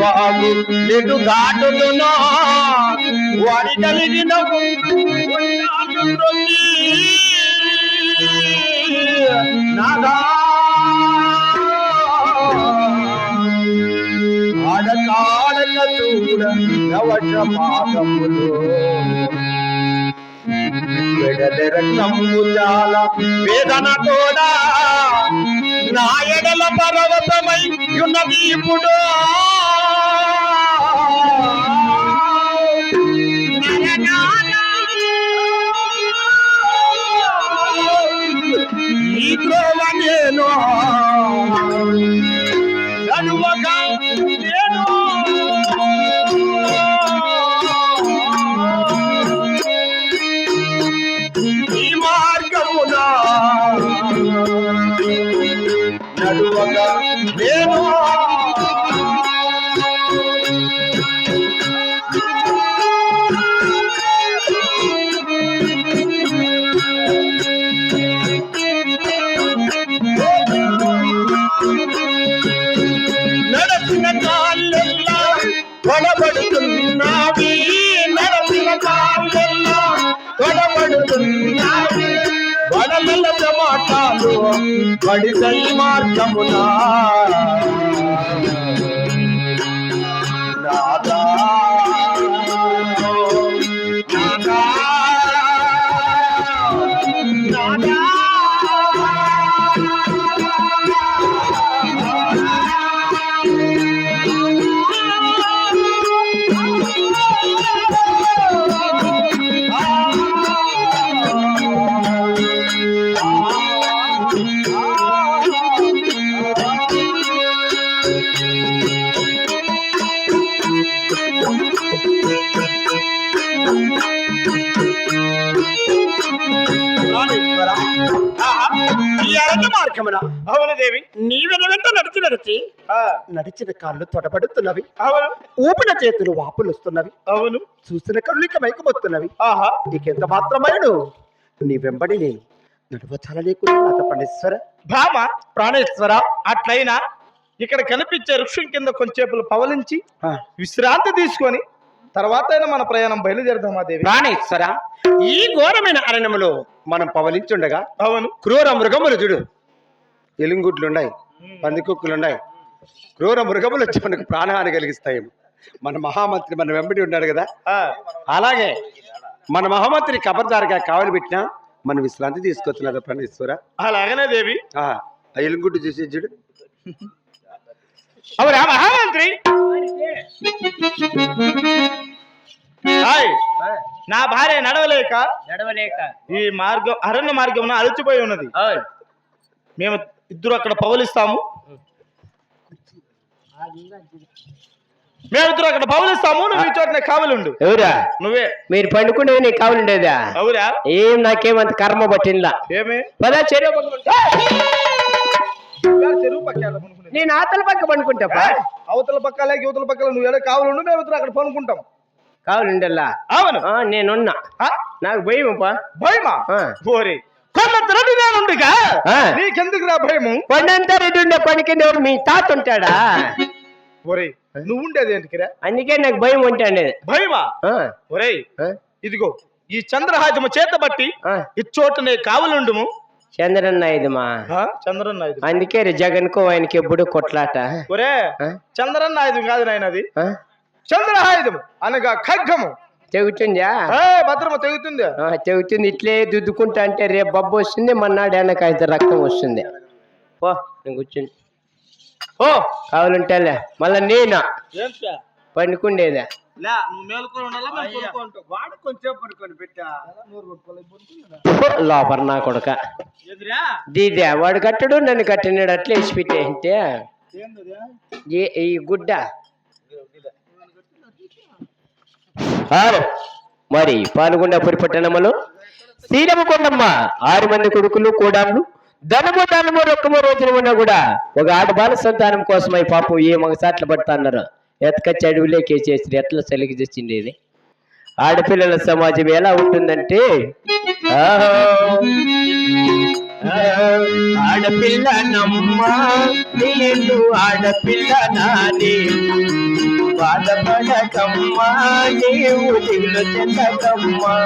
వంకలి వాగు ఎటు దాటుతున్నా. వాడి కలిగిన ఆడకాడక చూడ నవట పాదములు. చాలా వేదన తోడా నా ఎడల పర్వతమై ఉన్నది ఇప్పుడు. ఈ త్రోవ నేను పడితై మార్గమునా. అరణ్య మార్గమున. అవును దేవి. నీ వెన వెంట నడిచి నడిచి ఆ, నడిచిన కాళ్ళు తొడబడుతున్నవి అవును. ఊపిన చేతులు వాపులు వస్తున్నవి అవును. చూసిన కళ్ళు ఇక మైకమొస్తున్నవి ఆహా. నీకెంత మాత్రమైనడు నీ వెంబడి నేను భామ ప్రాణేశ్వర అట్లయినా ఇక్కడ కనిపించే వృక్షం కింద కొంచెంసేపులు పవలించి విశ్రాంతి తీసుకొని తర్వాత మన ప్రయాణం బయలుదేరదామా దేవి? ప్రాణేశ్వర ఈ ఘోరమైన అరణ్యములో మనం పవలించుండగా అవును. క్రూర మృగములు చూడు. ఎలుంగుట్లున్నాయి పందికొక్కులున్నాయి. క్రూర మృగములు వచ్చి మనకు ప్రాణహాని కలిగిస్తాయి. మన మహామంత్రి మన వెంబడి ఉన్నాడు కదా. అలాగే మన మహామంత్రి కబర్దారుగా కావలి పెట్టినా మనం విశ్రాంతి తీసుకొచ్చినదా ప్రాణేశ్వర. అలాగనే దేవి. ఎలుంగుట్టు చూసి చూడు. అవురా మహామంత్రి. హాయ్. నా భార్య నడవలేక నడవలేక. ఈ మార్గం అరణ్య మార్గం అలచిపోయి ఉన్నది. మేము ఇద్దరు అక్కడ పవలిస్తాము. మేమిద్దరు అక్కడ పవలిస్తాము నువ్వు ఈ కావలి ఉండు ఎవరా? నువ్వే. మీరు పండుకునేది నీకు కావాలండేదా? అవురా. ఏం నాకేమంత కర్మ పట్టిందా? ఏమి? పదా చెరువు నేను ఆతల పక్క పండుకుంటా అవతల పక్కలే యువతల పక్కల నువ్వు ఎలా కావాలి ఉండు మేమిద్దరు అక్కడ పనుకుంటాం. కావాలండల్లా అవును. నేనున్నా? నాకు భయం పా. భయమా. ఓరి నేనుండగా భయము? కొండంతా రెడ్డి ఉండే పనికి ఎవరు మీ తాత ఉంటాడా? నువ్వు ఉండేది ఏంటికిరా అందుకే నాకు భయం ఉంటాండి భయమా? ఆ, ఇదిగో ఈ చంద్రహాజము చేత బట్టి. ఇచ్చోటనే కావలుండుము. చంద్రన్న ఆ? చంద్రన్న అందుకే రే జగన్కో ఆయనకి ఎప్పుడు కొట్లాట. ఒరే? చంద్రన్న ఆయుధం కాదు నాయనది ఆ? చంద్రహాయుధము అనగా ఖడ్గము. తెగుతుందా? భద్రమ తెగుతుంది? ఆ, తెగుతుంది. ఇట్లే దుద్దుకుంటా అంటే రేపు బొబ్బ వస్తుంది మన్నాడు వెనక రక్తం వస్తుంది. ఓ నేను కూర్చుని. ఓ కావాలంటేలే మళ్ళా నేనా? పండుకుండేదా? లే నువ్వు మేలుకొని ఉండాలా మేము కొనుక్కుంటాం వాడు కొంచెం పడుకొని పెట్టా. లోపల నా కొడక. ఎదురా? దీదే వాడు కట్టడు నన్ను కట్టినాడు అట్లా వేసి పెట్టేంటే ఏ- ఈ గుడ్డ. మరి పాల్గొండపురి పట్టణములో శ్రీరమకొండమ్మ ఆరు మంది కొడుకులు కూడాను ధనము ధనము రొక్కము రోజులు ఉన్నా కూడా ఒక ఆడబాల సంతానం కోసమై పాపం ఏ మగసాట్లు పడుతున్నారు ఎతకచ్చి అడవిలోకి వేసేసి ఎట్లా చలికి తెచ్చిండేది. ఆడపిల్లల సమాజం ఎలా ఉంటుందంటే ఆహా, ఆడపిల్ల నమ్మ నేను ఆడపిల్ల నాని. బాధపడకమ్మా నీవు దిగులు చెందకమ్మా.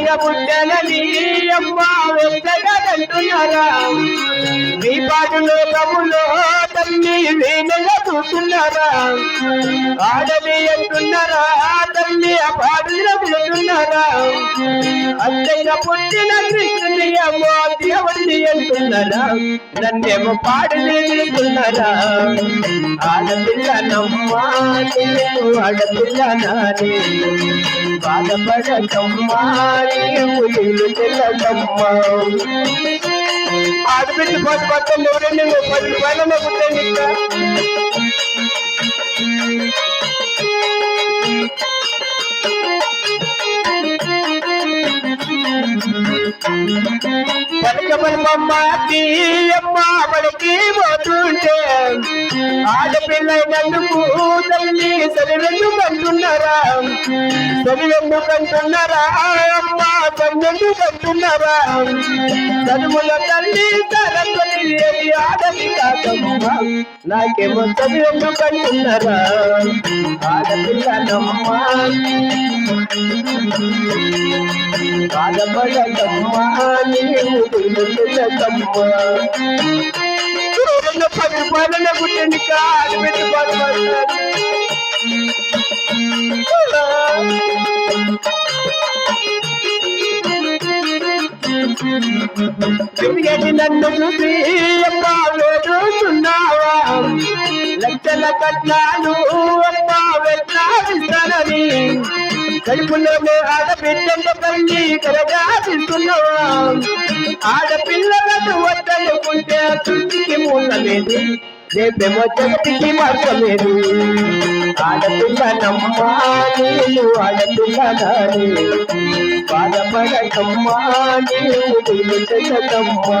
అత్తయ్య పుట్టనని అమ్మ వెచ్చగదంటున్నారా మీ పాటు లోకములో తల్లి వీణగా చూస్తున్నారా ఆడది అంటున్నారా తల్లి ఆ పాటలు వింటున్నారా అత్తయ్య పుట్టిన కృష్ణుని అమ్మో దేవుడిని అంటున్నారా నన్నేమో పాడలేకున్నారా ఆడపిల్ల నమ్మా నేను ఆడపిల్ల నాని బాధపడకమ్మా నీవు ఇల్లు తెల్లకమ్మా ఆడబిడ్డ పక్కన ఎవరండి నువ్వు పది రూపాయలు పుట్టండి ఇంకా. పలకమమ్మ తీయమ్మ పలికి పోతుంటే ఆడపిల్లైనందుకు తల్లి సరివెందు కంటున్నారా? సరివెందు కంటున్నారా? అమ్మ పన్నెండు కంటున్నారా? చదువుల తల్లి సరస్వతి ఆడది కాకమ్మ నాకేమో చదువు కంటున్నారా? ఆడపిల్లనమ్మ బాధపడకమ్మా నీవు తిరుగుతున్నదమ్మా చూడన్న పుట్టింది పెట్టి బాధపడతాను తిరిగేది నన్ను చూసి అమ్మా చూస్తున్నావా లక్షల కట్నాలు అమ్మా వెట్లాడిస్తానని కడుపులోనే ఆడబిడ్డంతో తల్లి కలగా తింటున్నావా? ఆడపిల్లలను వద్దనుకుంటే చుట్టికి మూలలేదు. రేపేమో జగతికి మార్చలేదు. ఆడపిల్ల నమ్మా నేను ఆడపిల్ల నాని బాధపడకమ్మా నీళ్ళు తెలియదమ్మా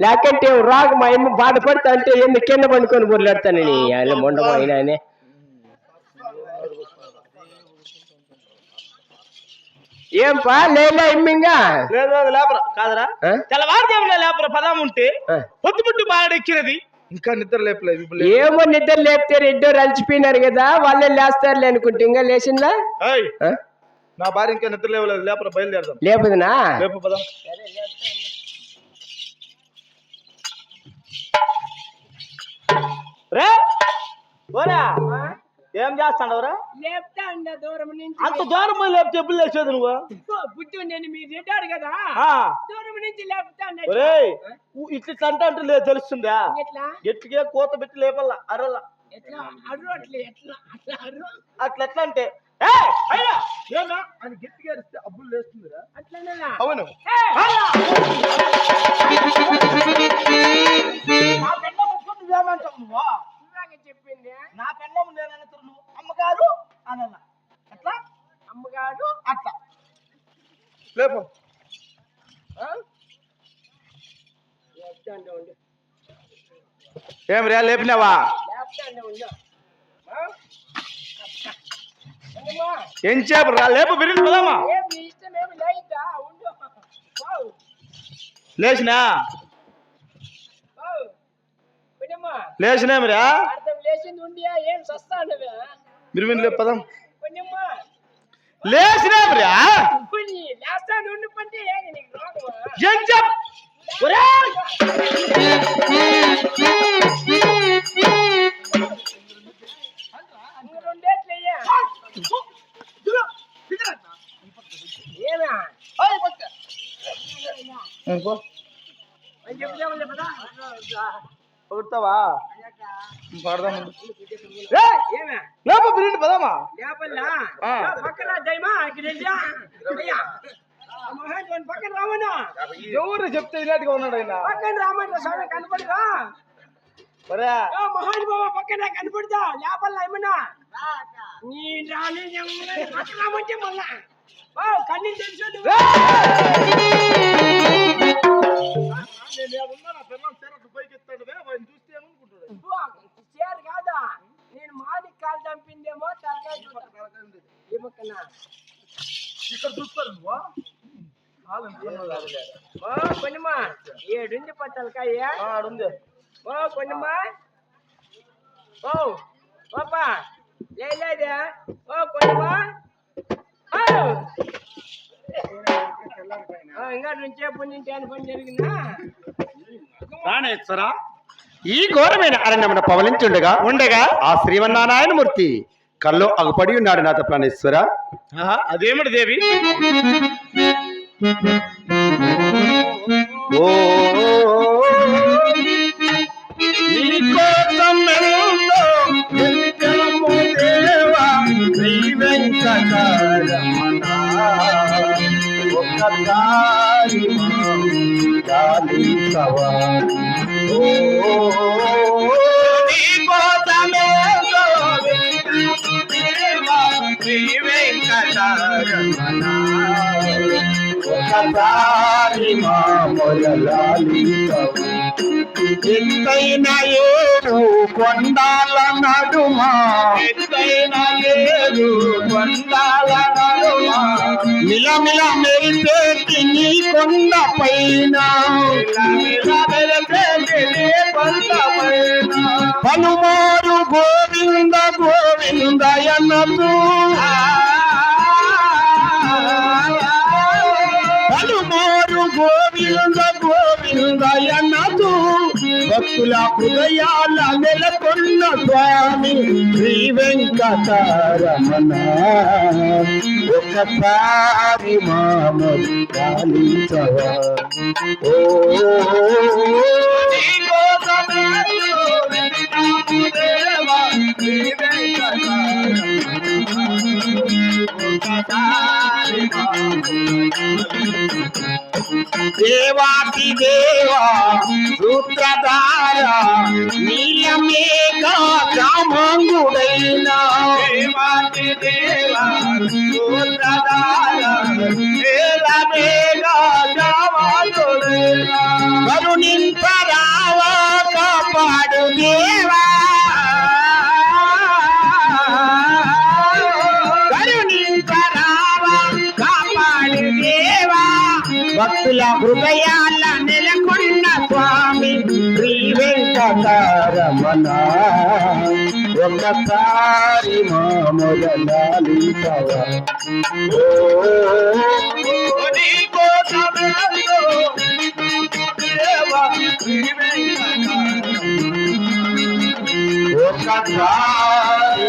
లేకంటే రాగు మా అమ్మ బాధపడతా అంటే ఏంది కింద పండుకొని బొర్లాడతానని ఆయన ఆయనే ఏం పా లేదా ఇమ్మింగా లేపరా. కాదరా? తెల్లవారుజామున లేపరా పదం ఉంటే ఆ. పొద్దు పుట్టి బాగడెక్కినది ఇంకా నిద్ర లేపలేదు ఏమో నిద్ర లేపితే రెడ్డో అలసిపోయినారు కదా వాళ్ళే లేస్తారులే అనుకుంటే ఇంకా లేచిందా? నా భార్య ఇంకా నిద్ర లేవలేదు. లేపరా బయలుదేరదాం. లేపదునా? లేపు పదం. రే ఓరా ఏం చేస్తాడవరా లేపుతా అండ దూరం నుంచి. అంత దూరం లేపితే ఎప్పుడు లేచేది నువ్వు? బుద్ధి నేను మీరు తింటారు కదా. ఆ, దూరం నుంచి లేపుతా ఊ- ఇట్లా సంట అంటే లేదు తెలుస్తుందా? ఎట్లా? కోత పెట్టి లేపల్లా అరల్లా. అట్లా ఎట్లా? అట్లా అట్లా ఎట్లా అంటే? అని గట్టిగా అరిస్తే అబ్బులు లేస్తుందిరా. అట్లనేనా? అవును! నా పెళ్ళ ముట్టుకుని నువ్వేమంటావు నువ్వు? చెప్పింది. నా పెళ్ళం నేనంటారు నువ్వు అమ్మగారు అనల్లా ఎట్లా అమ్మగారు? అట్లా. లేపు. ఏం రే లేపినావా? లేపుతా ఉండు ఆ? అట్లా. ఉండమ్మా. ఏం చేపు రా లేపు బిరిగి పోదామా ఏం నీ ఇష్టం ఏమి లేయిద్దా ఉండు. వావ్, లేచినా? వావ్. ఉండమ్మా. లేచినేమిరా అర్థం లేచింది ఉండియా ఏం ఉండవే పొగుడతావా పడదాం. లేప బిర్యానీ పదామా. పక్కన రావనా ఎవరు చెప్తే ఇలాంటిగా ఉన్నాడు ఆయన? పక్కన రామంటే స్వామి కనపడదా? మహాన్ బాబా పక్కన కనపడదా? లేపల్లా ఏమన్నా? నీ రాని పక్కన రామంటే మళ్ళా. కన్నీ తెలుసు నువ్వు. ఓ, చేరు కాదా? నేను మాది కాలు చంపిందేమో తలకాయ చూస్తా. పక్కన ఇక్కడ చూస్తారు నువ్వు ఓ కొనిమా ఏడుంది పా తలకాయ. ఆడుంది. ఓ కొనిమా ఓ ఓపా. లేదే ఓ ఓ, ఇంకా నుంచి అని పని జరిగిందా? ప్రాణేశ్వర ఈ ఘోరమైన అరణ్యమున పవలించుండగా ఉండగా? ఆ శ్రీమన్నారాయణమూర్తి కల్లో అగుపడి ఉన్నాడు నాథ ప్రాణేశ్వర. అదేమిటి దేవి? ఓ ఎంతో వెతికాము దేవా, శ్రీ వెంకటరమణ. ఒక్కసారి గాలించవా. ఓ నీకోసం ఎంతో వెతికాము దేవా, శ్రీ వెంకటరమణ. ఒక్కసారి మా మొదలాలించవా. ఎత్తైన ఏడు కొండాల నడుమా. ఎత్తైన లేదు కొండాల నడుమా. మిలమిల మెరిసేటి నీ కొండ పైన. పలుమారు గోవింద గోవింద భక్తుల హృదయాల నెలకొన్న స్వామి శ్రీ వెంకటరమణ. ఒకసారి మామూలు గాలించవా ఓ దేవాతి దేవా సూత్రధార నీలమేఘ రామాంగుడైన దేవాతి దేవా సూత్రధార నీలమేఘ జావాదుడేనా. కరుణింపరావా హృదయాల నెలకొన్న స్వామి శ్రీ వెంకటరమణ ఒకసారి మా మొదలాలించవా ఒకసారి